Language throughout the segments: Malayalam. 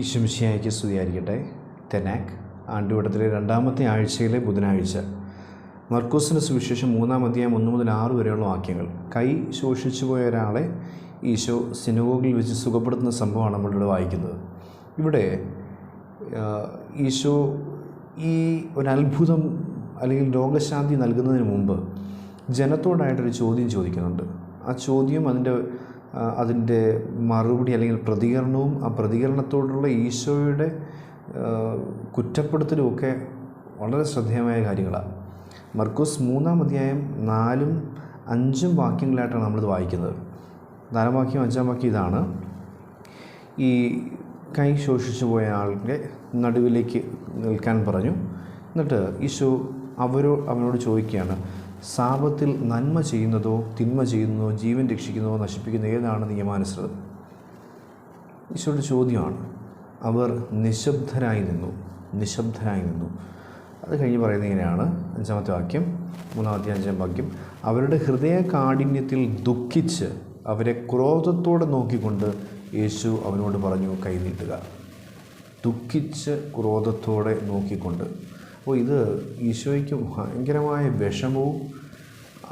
ഈശംശിയായിക്ക് സ്തുതിയായിരിക്കട്ടെ. തെനാക്ക് ആണ്ടുവട്ടത്തിലെ രണ്ടാമത്തെ ആഴ്ചയിലെ ബുധനാഴ്ച. മർക്കൂസിന്റെ സുവിശേഷം മൂന്നാം അധ്യായം ഒന്ന് മുതൽ ആറ് വരെയുള്ള വാക്യങ്ങൾ. കൈ ശോഷിച്ചു പോയ ഒരാളെ ഈശോ സിനഗോഗിൽ വെച്ച് സുഖപ്പെടുത്തുന്ന സംഭവമാണ് നമ്മളിവിടെ വായിക്കുന്നത്. ഇവിടെ ഈശോ ഈ ഒരത്ഭുതം അല്ലെങ്കിൽ രോഗശാന്തി നൽകുന്നതിന് മുമ്പ് ജനത്തോടായിട്ടൊരു ചോദ്യം ചോദിക്കുന്നുണ്ട്. ആ ചോദ്യം അതിന്റെ അതിന്റെ മറുപടി അല്ലെങ്കിൽ പ്രതികരണവും ആ പ്രതികരണത്തോടുള്ള ഈശോയുടെ കുറ്റപ്പെടുത്തലും ഒക്കെ വളരെ ശ്രദ്ധേയമായ കാര്യങ്ങളാണ്. മർക്കോസ് മൂന്നാം അധ്യായം നാലും അഞ്ചും വാക്യങ്ങളായിട്ടാണ് നമ്മളിത് വായിക്കുന്നത്. നാലാം വാക്യം അഞ്ചാം വാക്യം ഇതാണ്. ഈ കൈ ശോഷിച്ചു പോയ ആളിന്റെ നടുവിലേക്ക് നിൽക്കാൻ പറഞ്ഞു. എന്നിട്ട് ഈശോ അവരോ അവനോട് ചോദിക്കുകയാണ് സാപത്തിൽ നന്മ ചെയ്യുന്നതോ തിന്മ ചെയ്യുന്നതോ ജീവൻ രക്ഷിക്കുന്നതോ നശിപ്പിക്കുന്ന ഏതാണ് നിയമാനുസൃതം ഈശോയുടെ ചോദ്യമാണ്. അവർ നിശബ്ദരായി നിന്നു. നിശബ്ദരായി നിന്നു. അത് കഴിഞ്ഞ് പറയുന്നത് ഇങ്ങനെയാണ്. അഞ്ചാമത്തെ വാക്യം മൂന്നാമത്തെ അഞ്ചാം വാക്യം. അവരുടെ ഹൃദയ കാഠിന്യത്തിൽ ദുഃഖിച്ച് അവരെ ക്രോധത്തോടെ നോക്കിക്കൊണ്ട് യേശു അവനോട് പറഞ്ഞു കൈനീട്ടുക ദുഃഖിച്ച് ക്രോധത്തോടെ നോക്കിക്കൊണ്ട്. അപ്പോൾ ഇത് ഈശോയ്ക്ക് ഭയങ്കരമായ വിഷമവും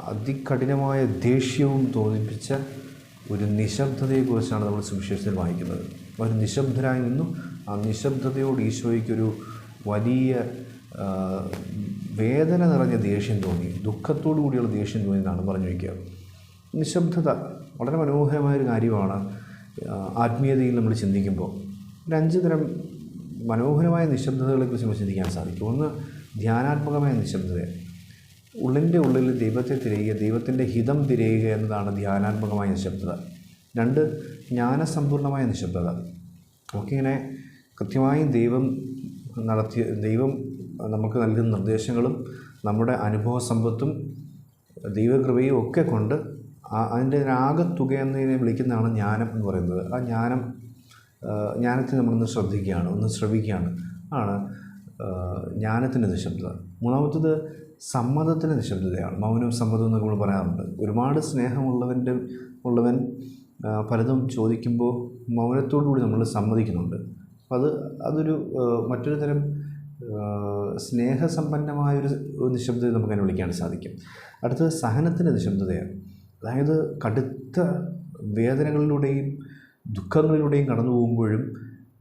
അതികഠിനമായ ദേഷ്യവും തോന്നിപ്പിച്ച ഒരു നിശബ്ദതയെക്കുറിച്ചാണ് നമ്മൾ സുവിശേഷത്തിൽ വായിക്കുന്നത്. അവർ നിശബ്ദരായി നിന്നു. ആ നിശബ്ദതയോട് ഈശോയ്ക്കൊരു വലിയ വേദന നിറഞ്ഞ ദേഷ്യം തോന്നി. ദുഃഖത്തോടു കൂടിയുള്ള ദേഷ്യം തോന്നി എന്നാണ് പറഞ്ഞു വയ്ക്കുക നിശബ്ദത വളരെ മനോഹരമായൊരു കാര്യമാണ് ആത്മീയതയിൽ നമ്മൾ ചിന്തിക്കുമ്പോൾ. ഒരു തരം മനോഹരമായ നിശബ്ദതകളെക്കുറിച്ച് നമ്മൾ ചിന്തിക്കാൻ സാധിക്കും. ഒന്ന് ധ്യാനാത്മകമായ നിശബ്ദത. ഉള്ളിന്റെ ഉള്ളിൽ ദൈവത്തെ തിരയുക ദൈവത്തിന്റെ ഹിതം തിരയുക എന്നതാണ് ധ്യാനാത്മകമായ നിശബ്ദത. രണ്ട് ജ്ഞാനസമ്പൂർണമായ നിശബ്ദത. നമുക്കിങ്ങനെ കൃത്യമായും ദൈവം നടത്തിയ ദൈവം നമുക്ക് നൽകുന്ന നിർദ്ദേശങ്ങളും നമ്മുടെ അനുഭവ സമ്പത്തും ദൈവകൃപയും ഒക്കെ കൊണ്ട് അതിന്റെ രാഗത്തുക എന്നതിനെ വിളിക്കുന്നതാണ് ജ്ഞാനം എന്ന് പറയുന്നത്. ആ ജ്ഞാനം ജ്ഞാനത്തിന് ജ്ഞാനത്തെ നമ്മളൊന്ന് ശ്രദ്ധിക്കുകയാണ് ഒന്ന് ശ്രവിക്കുകയാണ്. ആണ് ജ്ഞാനത്തിന്റെ നിശബ്ദത. മൂന്നാമത്തത് സമ്മതത്തിന്റെ നിശബ്ദതയാണ്. മൗനം സമ്മതം എന്നൊക്കെ നമ്മൾ പറയാറുണ്ട്. ഒരുപാട് സ്നേഹമുള്ളവന്റെ ഉള്ളവൻ പലതും ചോദിക്കുമ്പോൾ മൗനത്തോടു കൂടി നമ്മൾ സമ്മതിക്കുന്നുണ്ട്. അപ്പോൾ അത് അതൊരു മറ്റൊരു തരം സ്നേഹസമ്പന്നമായൊരു നിശബ്ദത നമുക്ക് അതിനെ വിളിക്കാൻ സാധിക്കും. അടുത്തത് സഹനത്തിന്റെ നിശബ്ദതയാണ്. അതായത് കടുത്ത വേദനകളിലൂടെയും ദുഃഖങ്ങളിലൂടെയും കടന്നു പോകുമ്പോഴും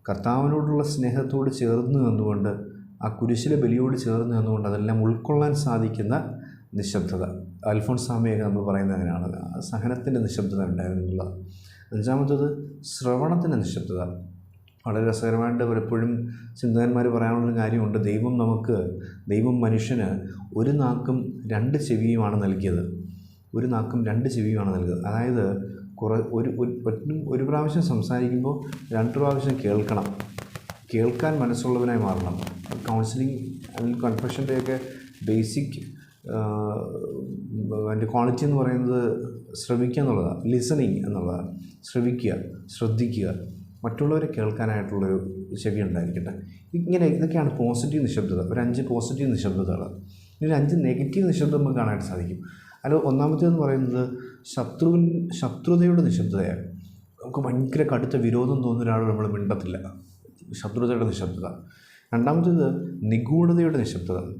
കർത്താവിനോടുള്ള സ്നേഹത്തോട് ചേർന്ന് നിന്നുകൊണ്ട് ആ കുരിശിലെ ബലിയോട് ചേർന്ന് നിന്നുകൊണ്ട് അതെല്ലാം ഉൾക്കൊള്ളാൻ സാധിക്കുന്ന നിശബ്ദത. അൽഫോൺസാമയൊക്കെ നമ്മൾ പറയുന്നത് അങ്ങനെയാണ്. സഹനത്തിന്റെ നിശബ്ദത ഉണ്ടായിരുന്നുള്ളത് അഞ്ചാമത്തത് ശ്രവണത്തിന്റെ നിശബ്ദത. വളരെ രസകരമായിട്ട് പലപ്പോഴും ചിന്തകന്മാർ പറയാനുള്ളൊരു കാര്യമുണ്ട്. ദൈവം നമുക്ക് ദൈവം മനുഷ്യന് ഒരു നാക്കും രണ്ട് ചെവിയുമാണ് നൽകിയത്. ഒരു നാക്കും രണ്ട് ചെവിയുമാണ് നൽകിയത്. അതായത് കുറേ ഒരു ഒരു ഒരു പ്രാവശ്യം സംസാരിക്കുമ്പോൾ രണ്ട് പ്രാവശ്യം കേൾക്കണം. കേൾക്കാൻ മനസ്സുള്ളവനായി മാറണം. കൗൺസിലിംഗ് അല്ലെങ്കിൽ കൺഫെഷന്റെയൊക്കെ ബേസിക് അതിന്റെ ക്വാളിറ്റി എന്ന് പറയുന്നത് ശ്രമിക്കുക എന്നുള്ളതാണ് ലിസണിങ് എന്നുള്ളതാണ് ശ്രമിക്കുക ശ്രദ്ധിക്കുക. മറ്റുള്ളവരെ കേൾക്കാനായിട്ടുള്ളൊരു ചെവി ഉണ്ടായിരിക്കട്ടെ. ഇങ്ങനെ ഇതൊക്കെയാണ് പോസിറ്റീവ് നിശബ്ദത. ഒരു അഞ്ച് പോസിറ്റീവ് നിശബ്ദതകൾ ഇതിൽ അഞ്ച് നെഗറ്റീവ് നിശബ്ദം നമുക്ക് കാണാനായിട്ട് സാധിക്കും. അതിൽ ഒന്നാമത്തേന്ന് പറയുന്നത് ശത്രുവിൻ ശത്രുതയുടെ നിശബ്ദതയാണ്. നമുക്ക് ഭയങ്കര കടുത്ത വിരോധം തോന്നുന്ന ഒരാൾ നമ്മൾ മിണ്ടത്തില്ല. ശത്രുതയുടെ നിശബ്ദത. രണ്ടാമത്തേത് നിഗൂഢതയുടെ നിശബ്ദത.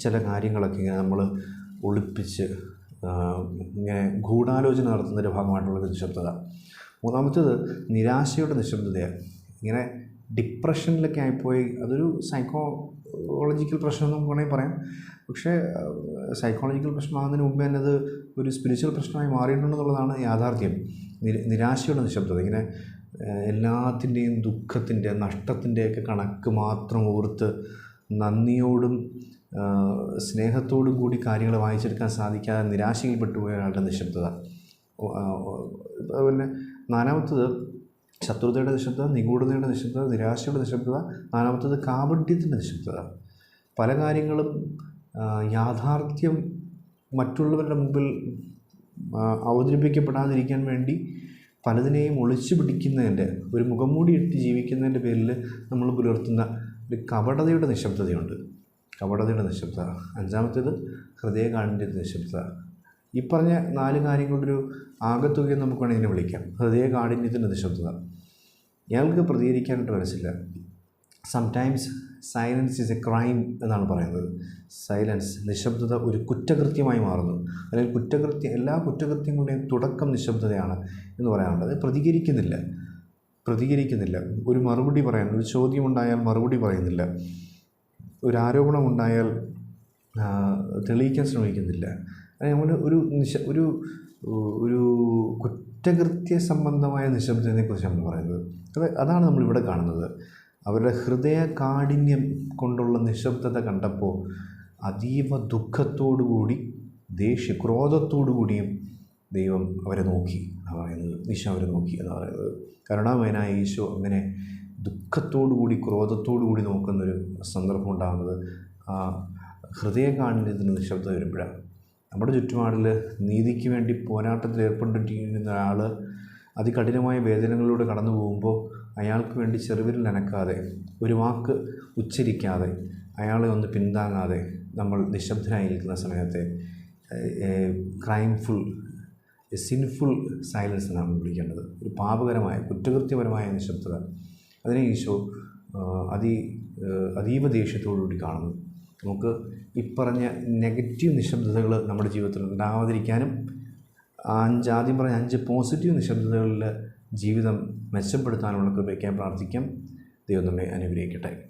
ചില കാര്യങ്ങളൊക്കെ ഇങ്ങനെ നമ്മൾ ഒളിപ്പിച്ച് ഇങ്ങനെ ഗൂഢാലോചന നടത്തുന്നതിന്റെ ഭാഗമായിട്ടുള്ള നിശബ്ദത. മൂന്നാമത്തേത് നിരാശയുടെ നിശബ്ദതയാണ്. ഇങ്ങനെ ഡിപ്രഷനിലൊക്കെ ആയിപ്പോയി അതൊരു സൈക്കോളജിക്കൽ പ്രശ്നം എന്ന് വേണമെങ്കിൽ പറയാം. പക്ഷേ സൈക്കോളജിക്കൽ പ്രശ്നമാകുന്നതിന് മുമ്പേ തന്നെ അത് ഒരു സ്പിരിച്വൽ പ്രശ്നമായി മാറിയിട്ടുണ്ടെന്നുള്ളതാണ് യാഥാർത്ഥ്യം. നിര- നിരാശയുടെ നിശബ്ദത. ഇങ്ങനെ എല്ലാത്തിന്റെയും ദുഃഖത്തിന്റെ നഷ്ടത്തിന്റെയൊക്കെ കണക്ക് മാത്രം ഓർത്ത് നന്ദിയോടും സ്നേഹത്തോടും കൂടി കാര്യങ്ങൾ വായിച്ചെടുക്കാൻ സാധിക്കാതെ നിരാശയിൽപ്പെട്ടു പോയ ഒരാളുടെ നിശബ്ദത അതുപോലെ നാലാമത്തത് ശത്രുതയുടെ നിശബ്ദത നിഗൂഢതയുടെ നിശബ്ദത നിരാശയുടെ നിശബ്ദത നാലാമത്തത് കാപഢ്യത്തിന്റെ നിശബ്ദത. പല കാര്യങ്ങളും യാഥാർത്ഥ്യം മറ്റുള്ളവരുടെ മുമ്പിൽ അവതരിപ്പിക്കപ്പെടാതിരിക്കാൻ വേണ്ടി പലതിനെയും ഒളിച്ചു പിടിക്കുന്നതിന്റെ ഒരു മുഖംമൂടി ഇട്ട് ജീവിക്കുന്നതിന്റെ പേരിൽ നമ്മൾ പുലർത്തുന്ന ഒരു കപടതയുടെ നിശബ്ദതയുണ്ട്. കപടതയുടെ നിശബ്ദത. അഞ്ചാമത്തേത് ഹൃദയകാഠിന്റെ നിശബ്ദത. ഈ പറഞ്ഞ നാല് കാര്യങ്ങളൊരു ആകത്തുകയും നമുക്ക് വേണമെങ്കിൽ വിളിക്കാം. ഹൃദയകാഠിന്യത്തിന്റെ നിശബ്ദത. ഇയാൾക്ക് പ്രതികരിക്കാനായിട്ട് മനസ്സില്ല. Sometimes silence is a crime എന്നാണ് പറയുന്നത്. സൈലൻസ് നിശബ്ദത ഒരു കുറ്റകൃത്യമായി മാറുന്നു. അല്ലെങ്കിൽ കുറ്റകൃത്യം എല്ലാ കുറ്റകൃത്യങ്ങളുടെയും തുടക്കം നിശബ്ദതയാണ് എന്ന് പറയാറുണ്ട്. അത് പ്രതികരിക്കുന്നില്ല. പ്രതികരിക്കുന്നില്ല. ഒരു മറുപടി പറയാൻ ഒരു ചോദ്യമുണ്ടായാൽ മറുപടി പറയുന്നില്ല. ഒരു ആരോപണം ഉണ്ടായാൽ തെളിയിക്കാൻ ശ്രമിക്കുന്നില്ല. അല്ലെങ്കിൽ നമ്മൾ ഒരു നിശ ഒരു ഒരു കുറ്റകൃത്യ സംബന്ധമായ നിശബ്ദതയെക്കുറിച്ച് നമ്മൾ പറയുന്നത്. അത് അതാണ് നമ്മളിവിടെ കാണുന്നത്. അവരുടെ ഹൃദയ കാഠിന്യം കൊണ്ടുള്ള നിശബ്ദത കണ്ടപ്പോൾ അതീവ ദുഃഖത്തോടു കൂടി ദേഷ്യ കൂടിയും ദൈവം അവരെ നോക്കി എന്ന് പറയുന്നത് ഈശോ അവരെ നോക്കി എന്ന് പറയുന്നത്. കരുണാമയനായ ഈശോ അങ്ങനെ ദുഃഖത്തോടു കൂടി ക്രോധത്തോടു കൂടി നോക്കുന്നൊരു സന്ദർഭം ഉണ്ടാകുന്നത് ആ ഹൃദയ കാഠിന്യത്തിന് നിശബ്ദത വരുമ്പോഴാണ്. നമ്മുടെ ചുറ്റുപാടിൽ നീതിക്ക് വേണ്ടി പോരാട്ടത്തിൽ ഏർപ്പെട്ടിരിക്കുന്ന ഒരാൾ അതികഠിനമായ വേദനകളിലൂടെ കടന്നു പോകുമ്പോൾ അയാൾക്ക് വേണ്ടി ചെറുവിരൽ നനക്കാതെ ഒരു വാക്ക് ഉച്ചരിക്കാതെ അയാളെ ഒന്ന് പിന്താങ്ങാതെ നമ്മൾ നിശബ്ദനായിരിക്കുന്ന സമയത്തെ ക്രൈംഫുൾ സിൻഫുൾ സൈലൻസ് എന്നാണ് വിളിക്കേണ്ടത്. ഒരു പാപകരമായ കുറ്റകൃത്യപരമായ നിശബ്ദത. അതിനെ ഈശോ അതി അതീവ ദേഷ്യത്തോടുകൂടി കാണുന്നു. നമുക്ക് ഇപ്പറഞ്ഞ നെഗറ്റീവ് നിശബ്ദതകൾ നമ്മുടെ ജീവിതത്തിൽ ഉണ്ടാവാതിരിക്കാനും അഞ്ച് ആദ്യം പറഞ്ഞ അഞ്ച് പോസിറ്റീവ് നിശബ്ദതകളിൽ ജീവിതം മെച്ചപ്പെടുത്താനുള്ള കൃപയ്ക്കാൻ പ്രാർത്ഥിക്കാം. ദൈവം നമ്മെ അനുഗ്രഹിക്കട്ടെ.